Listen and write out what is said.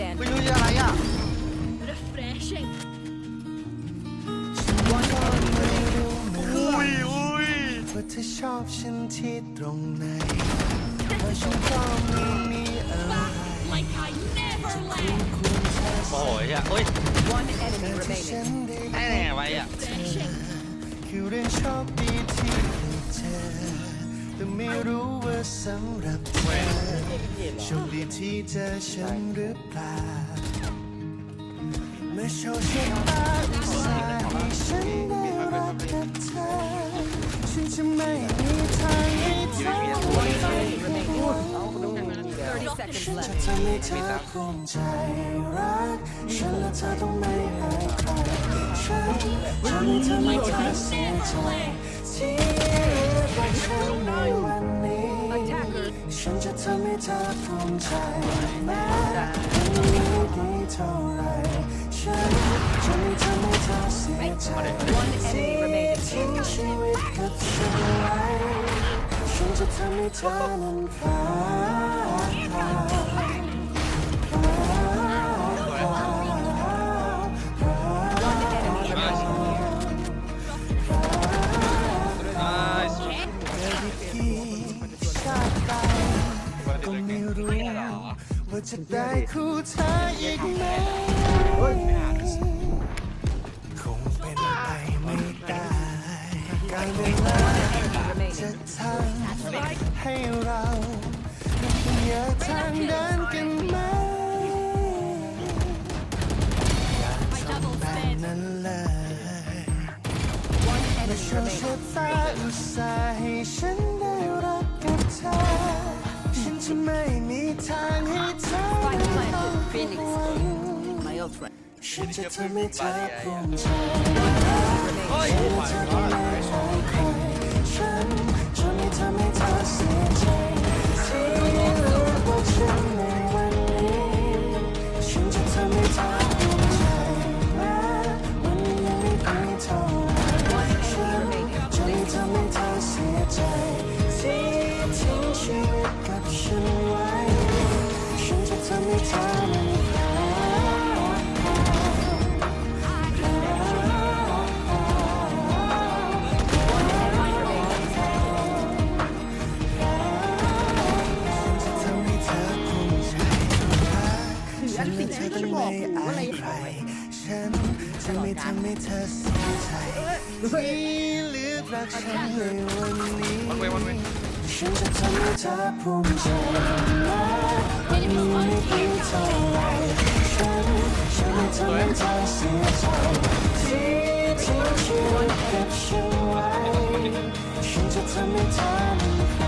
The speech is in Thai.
standing. ยุยอะไรอะ Refreshing. อุ้ยอุ้ยว่าเธอชอบฉันที่ตรงไหนว่าฉันก็ไม่มีอะไร Like I never left. โอ้ยอะอุ้ย One enemy ที่ฉั remaining. นได้แน่ไว้อะ Refreshing. คือเรื่องโชคดีที่ได้เจอแต่ไม่รู้ว่า สำหรับเธอโชคดีที่เจอฉันหรือเปล่าเมื่อโชคชะตาอุตส่าห์ให้ฉันได้รักกับเธอฉันจะไม่มีทางให้เธอ Thirty seconds จะทำให้เธอภูมิใจรักฉันและเธอต้องไม่ให้ใครฉันจะไม่ทำให้เธอเสียใจที่รักฉันนวันนี้ เธอภูมิใจแม้มันไม่ดีเท่าไรฉันจะไม่ทำให้เธอเสียใจ One enemy remaining. ทิ้งชีวิตกับฉันไว้ฉันจะทำให้เธอนั้นผ่านพี่ชาติไป ก็ไม่รู้ว่าจะได้คู่เธออีกไหมคงเป็นไปไม่ได้การเวลาจะทำให้เราต้องแยกทางเดินกันไหมอยากทำแบบนั้นเลย One เมื่อ enemy โชค remaining. ชะตาอุตส่าห์ให้ฉัน Phoenix. My ult right. ฉันจะทำให้เธอภูมิใจโอ้ยฉันจะไม่ให้ใครฉันจะไม่ทำให้เธอเสียใจที่เลือกว่าฉันในวันนี้ฉันจะทำให้เธอภูมิใจแม้วันนี้ยังไม่ดีเท่าไหรฉันจะไม่ทำให้เธอเสียใจที่ทิ้งชีวิตกับฉันไว้ฉันจะทำให้เธอ ฉันและเธอต้องไม่อายใครฉันจะไม่ทำให้เธอเสียใจที่เลือกรักฉันในวันนี้ฉันจะทำให้เธอภูมิใจวันนี้ไม่ดีเท่าไรฉันจะไม่ทำให้เธอเสียใจที่ทิ้งชีวิตกับฉันไว้ฉันจะทำให้เธอ